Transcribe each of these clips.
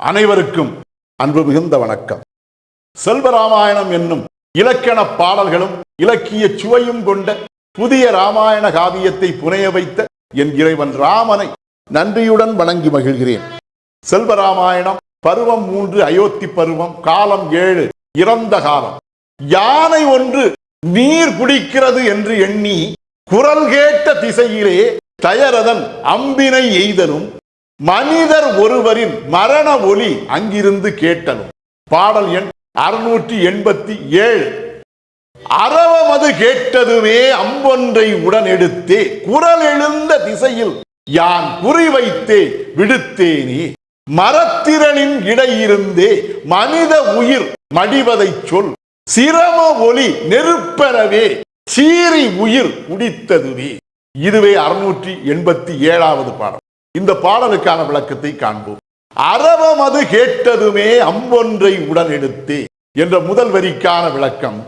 அனைவருக்கும் அன்பு மிகுந்த வணக்கம். செல்வராமாயணம் என்னும் இலக்கண பாடல்களும் இலக்கிய சுவையும் கொண்ட புதிய ராமாயண காவியத்தை புனைய வைத்த என் இறைவன் ராமனை நன்றியுடன் வணங்கி மகிழ்கிறேன். செல்வராமாயணம் பருவம் மூன்று அயோத்தி பருவம் காலம் ஏழு இறந்த காலம். யானை ஒன்று நீர் குடிக்கிறது என்று எண்ணி குரல் கேட்ட திசையிலே தயரதன் அம்பினை எய்தனும் மனிதர் ஒருவரின் மரண ஒலி அங்கிருந்து கேட்டலும். பாடல் எண் அறுநூற்றி எண்பத்தி ஏழு. அறவமது கேட்டதுமே அம்பொன்றை உடன் எடுத்தே குரல் எழுந்த திசையில் யான் குறிவைத்தே விடுத்தேனே. மரத்திரளின் இடையிருந்தே மனித உயிர் மடிவதைச் சொல். சிரம ஒலி நெருப்பெறவே சீறி உயிர் குடித்ததுவே இதுவே அறுநூற்றி எண்பத்தி ஏழாவது பாடல். இந்த பாடலுக்கான விளக்கத்தை காண்போம். அறவமது கேட்டதுமே அம்பொன்றை உடன் என்ற முதல் வரிக்கான விளக்கம்.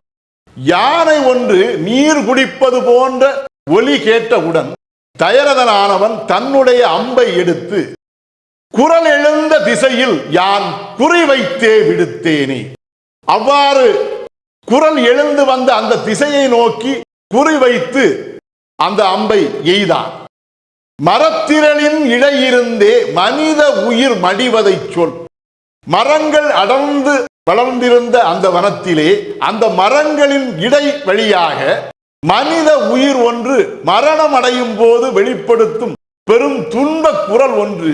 யானை ஒன்று நீர் குடிப்பது போன்ற ஒலி கேட்டவுடன் தயரதனானவன் தன்னுடைய அம்பை எடுத்து குரல் எழுந்த திசையில் யான் குறிவைத்தே விடுத்தேனே அவ்வாறு குரல் எழுந்து வந்த அந்த திசையை நோக்கி குறிவைத்து அந்த அம்பை எய்தான். மரத்திரளின் இடையிருந்தே மனித உயிர் மடிவதைச் சொல். மரங்கள் அடர்ந்து வளர்ந்திருந்த அந்த வனத்திலே அந்த மரங்களின் இடை வழியாக மனித உயிர் ஒன்று மரணம் அடையும் போது வெளிப்படுத்தும் பெரும் துன்ப குரல் ஒன்று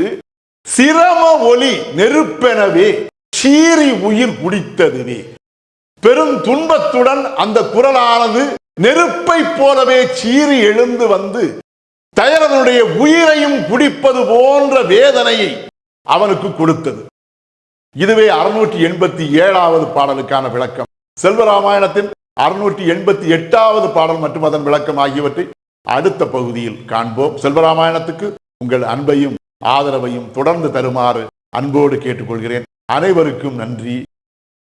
சிரம ஒலி நெருப்பெனவே சீறி உயிர் குடித்ததுவே பெரும் துன்பத்துடன் அந்த குரலானது நெருப்பைப் போலவே சீறி எழுந்து வந்து தயரனுடைய உயிரையும் குடிப்பது போன்ற வேதனையை அவனுக்கு கொடுத்தது. இதுவே அறுநூற்றி எண்பத்தி ஏழாவது பாடலுக்கான விளக்கம். செல்வராமாயணத்தின் அறுநூற்றி எண்பத்தி எட்டாவது பாடல் மற்றும் அதன் விளக்கம் ஆகியவற்றை அடுத்த பகுதியில் காண்போம். செல்வராமாயணத்துக்கு உங்கள் அன்பையும் ஆதரவையும் தொடர்ந்து தருமாறு அன்போடு கேட்டுக்கொள்கிறேன். அனைவருக்கும் நன்றி.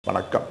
வணக்கம்.